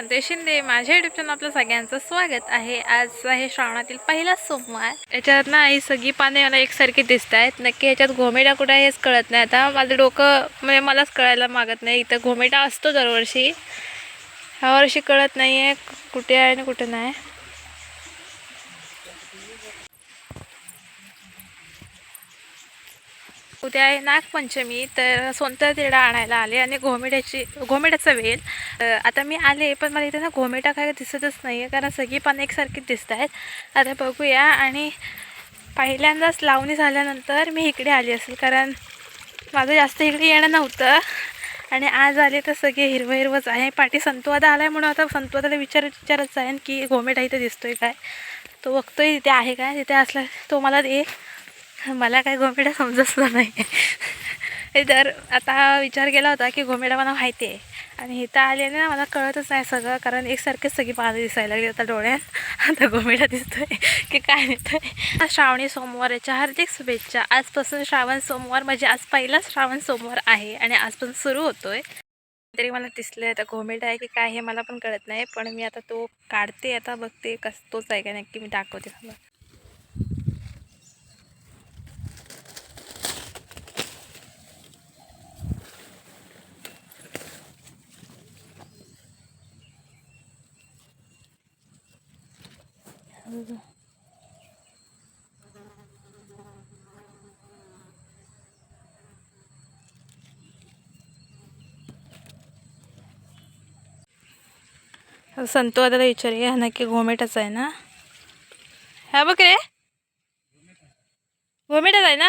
संतोष शिंदे. माझ्या YouTube channel आपलं सगळ्यांचं स्वागत आहे. आज आहे श्रावणातील पहिला सोमवार. याच्यात ना ही सगळी पाने मला एकसारखी दिसत आहेत. नक्की ह्याच्यात घोमेडा कुठं आहे हेच कळत नाही. आता माझं डोकं म्हणजे मलाच कळायला मागत नाही. इथं घोमेडा असतो दरवर्षी. ह्या वर्षी कळत नाही आहे कुठे आहे आणि कुठे नाही. उद्या आहे नागपंचमी तर सोनता तिरडा आणायला आले आणि घोमेड्याची घोमेड्याचा वेल. आता मी आले पण मला इथे ना घोमेटा काय दिसतच नाही आहे कारण सगळी पानं एकसारखीच दिसत आहेत आता बघूया आणि पहिल्यांदाच लावणी झाल्यानंतर मी इकडे आली असेल कारण माझं जास्त इकडे येणं नव्हतं. आणि आज आले तर सगळे हिरवं हिरवंच आहे. पाठी संतवादा आला आहे म्हणून आता संतवादाला विचार विचारच आहे की घोमेटा इथे दिसतोय काय? तो बघतोय तिथे आहे काय? तिथे असला तो मला दे. मला काय घोमेडा समजत नाही. तर आता विचार केला होता की घोमेडा मला माहिती आहे. आणि इथं आल्याने ना मला कळतच नाही सगळं कारण एकसारखेच सगळी पानं दिसायला लागली आता डोळ्यात. आता घोमेडा दिसतोय की काय नेतोय श्रावणी सोमवाराच्या हार्दिक शुभेच्छा. आजपासून श्रावण सोमवार म्हणजे आज पहिला श्रावण सोमवार आहे आणि आजपासून सुरू होतोय. तरी मला दिसलं आता घोमेट आहे की काय हे मला पण कळत नाही पण मी आता तो काढते आता बघते कस तोच आहे का नक्की मी दाखवते संतो आता विचारूया नक्की घोमेटच आहे ना? हा बघ रे. घोमेटाच आहे ना?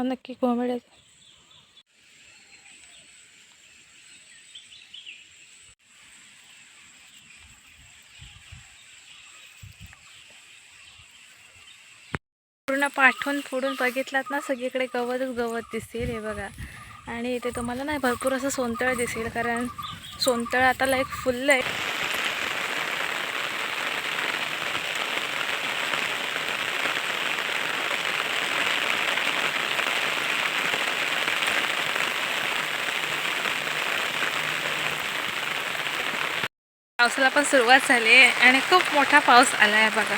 हा नक्की कोंबड्याचा पूर्ण पाठवून फोडून बघितलात ना सगळीकडे गवतच गवत दिसतील हे बघा. आणि इथे तुम्हाला नाही भरपूर असं सोनतळ दिसेल कारण सोनतळ आता लाईक फुललं आहे पावसाला पण सुरुवात झाली आहे आणि खूप मोठा पाऊस आला आहे बघा.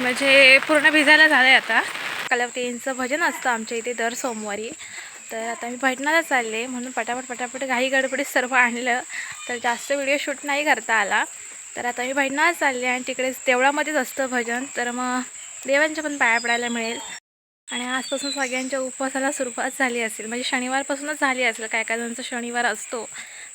म्हणजे पूर्ण भिजायला झालं आहे आता. कलावतींचं भजन असतं आमच्या इथे दर सोमवारी. तर आता मी भजनाला चालले म्हणून पटापट पटापट घाई गडबडीत सर्व आणलं. तर जास्त व्हिडिओ शूट नाही करता आला. तर आता मी भजनाला चालले आणि तिकडे देवळामध्येच असतं भजन. तर मग देवांच्या पण पाया पडायला मिळेल. आणि आजपासून सगळ्यांच्या उपवासाला सुरुवात झाली असेल. म्हणजे शनिवारपासूनच झाली असेल. काय काय जणांचा शनिवार असतो.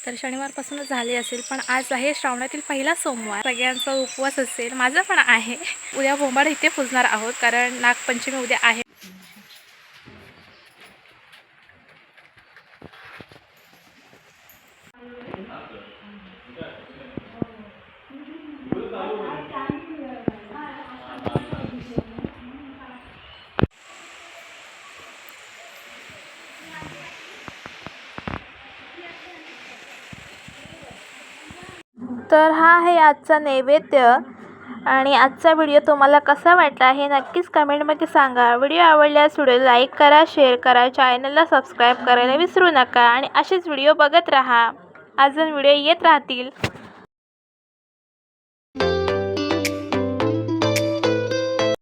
तर शनिवारपासूनच झाली असेल पण आज आहे श्रावणातील पहिला सोमवार. सगळ्यांचा उपवास असेल माझा पण आहे. उद्या बोंबाड इथे पुजणार आहोत कारण नागपंचमी उद्या आहे. तर हा आहे आजचा नैवेद्य. आणि आजचा व्हिडिओ तुम्हाला कसा वाटला हे नक्कीच कमेंटमध्ये सांगा. व्हिडिओ आवडल्यास व्हिडिओ लाईक करा शेअर करा चॅनलला सबस्क्राईब करायला विसरू नका. आणि असेच व्हिडिओ बघत राहा. अजून व्हिडिओ येत राहतील.